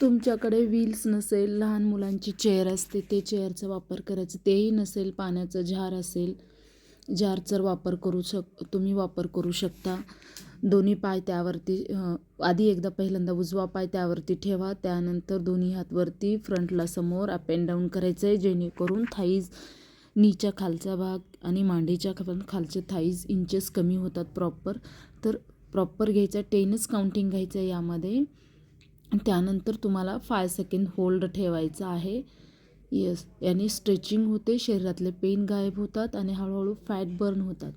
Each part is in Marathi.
तुमच्याकडे व्हील्स नसेल लहान मुलांची चेअर असते ते चेअरचा वापर करायचं तेही नसेल पाण्याचं जार असेल जारचा वापर करू शक तुम्ही वापर करू शकता. दोन्ही पाय त्यावरती आधी एकदा पहिल्यांदा उजवा पाय त्यावरती ठेवा त्यानंतर दोन्ही हातवरती फ्रंटला समोर अप अँड डाऊन करायचं आहे जेणेकरून थाईज नीच्या खालचा भाग आणि मांडीच्या पण खालचे थाईज इंचेस कमी होतात प्रॉपर तर प्रॉपर घ्यायचा टेनच काउंटिंग घ्यायचं आहे यामध्ये. त्यानंतर तुम्हाला फाय सेकंड होल्ड ठेवायचं आहे. येस याने स्ट्रेचिंग होते शरीरातले पेन गायब होतात आणि हळूहळू फॅट बर्न होतात.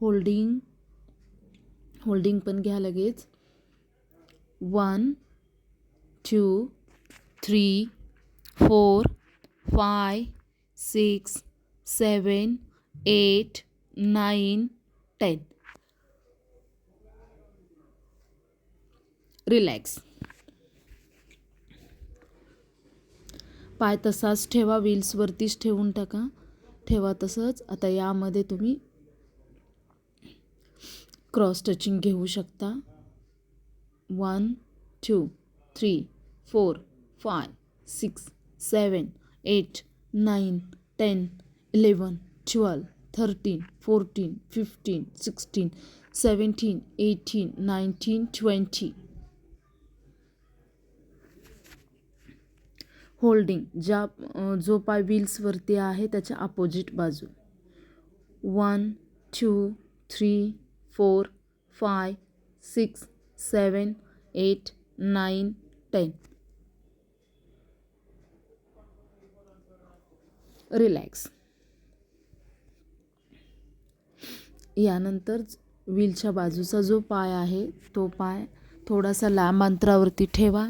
होल्डिंग होल्डिंग पण घ्या लगेच. One two three four five six seven eight nine ten relax पाय तसाच ठेवा व्हील्सवरतीच ठेवून टाका. ठेवा तसंच. आता यामध्ये तुम्ही क्रॉस टचिंग घेऊ शकता. One two three four five six seven eight nine ten eleven twelve thirteen fourteen fifteen sixteen seventeen eighteen nineteen twenty holding ज्या जो पाय व्हील्सवरती आहे त्याच्या अपोजिट बाजू. One two three four five six seven eight nine ten relax यानंतर व्हीलच्या बाजूचा जो पाय आहे तो पाय थोडासा लांब अंतरावरती ठेवा.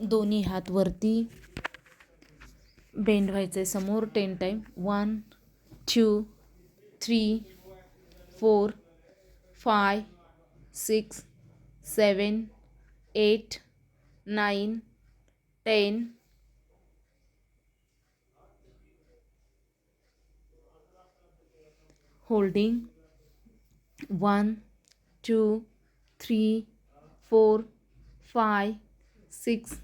दोन्ही हात वरती बेंड व्हायचं आहे समोर ten time one two three four five six seven eight nine ten holding one two three four five six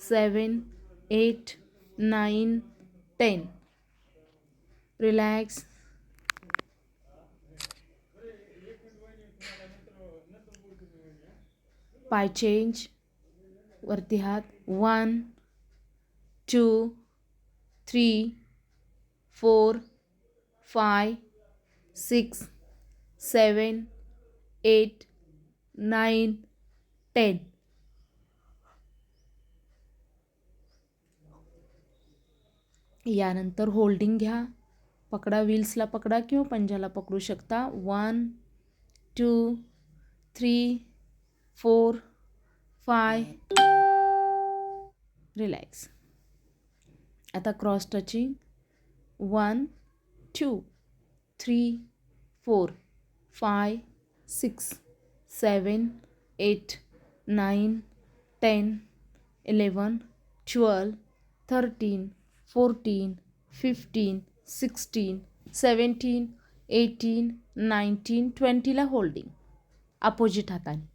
seven eight nine ten relax पाय चेंज वरती हात one two three four five six seven eight nine ten यानंतर होल्डिंग घ्या. पकडा, व्हील्सला पकडा किंवा पंजाला पकडू शकता. One, two, three, four, five. Relax. आता cross touching. One, two, three, four, five, six, seven, eight, nine, ten eleven twelve, thirteen fourteen fifteen sixteen seventeen eighteen nineteen ट्वेंटीला holding opposite हाताने.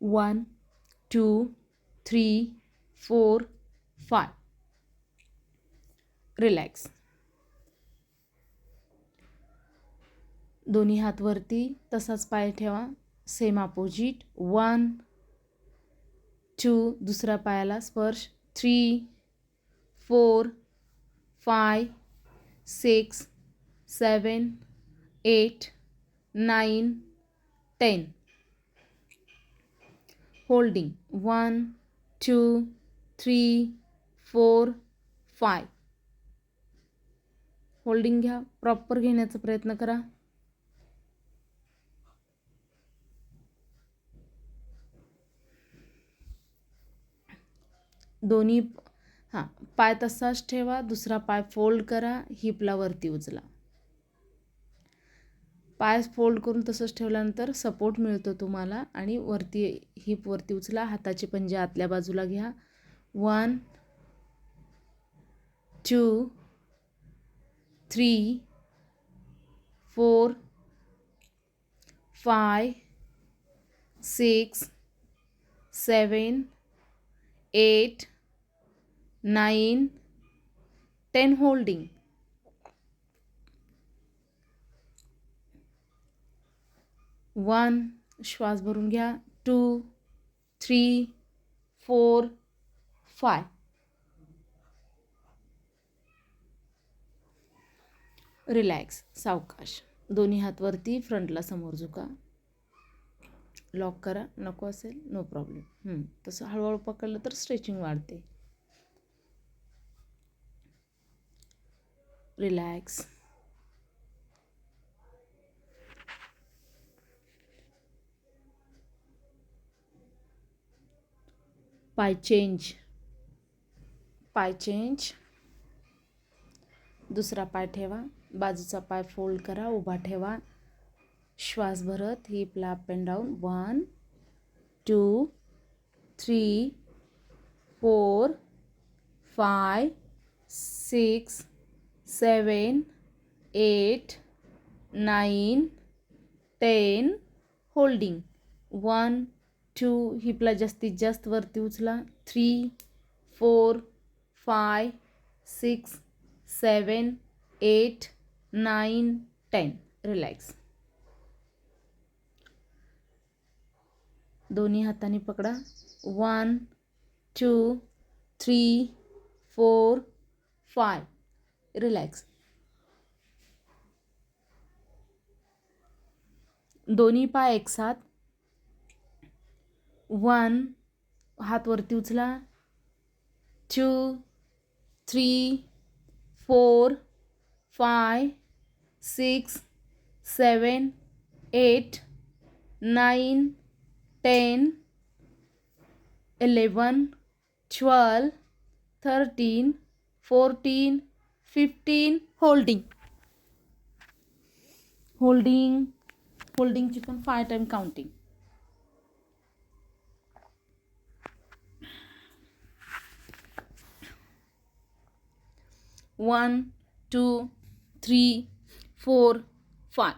One two three four five relax दोन्ही हात वरती तसाच पाय ठेवा. सेम अपोजिट वन टू दुसऱ्या पायाला स्पर्श. Three four five six seven eight nine ten holding one two three four five holding घ्या. प्रॉपर घेण्याचा प्रयत्न करा. दोन्ही हां पाय तसाच ठेवा दुसरा पाय फोल्ड करा हिपला वरती उचला. पाय फोल्ड करून तसंच ठेवल्यानंतर सपोर्ट मिळतो तुम्हाला आणि वरती हिप वरती उचला हाताचे पंजे आतल्या बाजूला घ्या. One two three four five six seven eight nine ten holding. One श्वास भरून घ्या. Two three four five. Relax सावकाश. दोन्ही हात वरती फ्रंटला समोर झुका. लॉक करा नको असेल नो प्रॉब्लेम. तसं हळूहळू पकडलं तर स्ट्रेचिंग वाढते. रिलॅक्स. पाय चेंज. पाय चेंज. दुसरा पाय ठेवा. बाजूचा पाय फोल्ड करा उभा ठेवा. श्वास भरत हिपला up and down one two three four five six seven eight nine ten holding one two हिपला जास्तीत जास्त वरती उचला. Three four five six seven eight nine ten relax दोन्ही हाताने पकडा. One two three four five relax दोन्ही पाय एकसाथ वन हात वरती उचला. Two three four five six seven eight nine ten eleven twelve thirteen fourteen fifteen holding holding होल्डिंगची पण five time counting one two three four five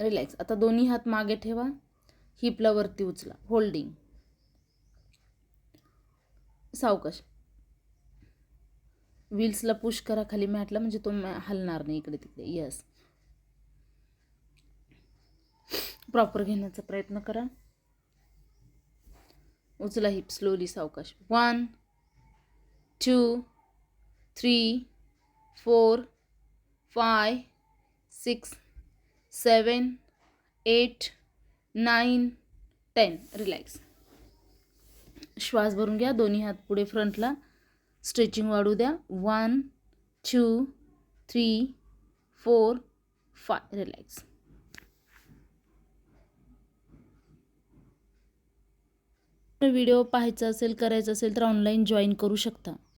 relax आता दोन्ही हात मागे ठेवा. हिपला वरती उचला. होल्डिंग सावकाश. व्हील्सला पुश करा. खाली मॅटला म्हणजे तो मॅ- हलणार नाही इकडे तिकडे. यस प्रॉपर घेण्याचा प्रयत्न करा. उचला हिप स्लोली सावकाश. One two three four five six seven eight nine ten. Relax. श्वास भरून घ्या. दोन्ही हात पुढे फ्रंटला. स्ट्रेचिंग वाढू द्या. One two three four five. Relax. Video पाहायचा असेल करायचा असेल तर ऑनलाईन जॉईन करू शकता.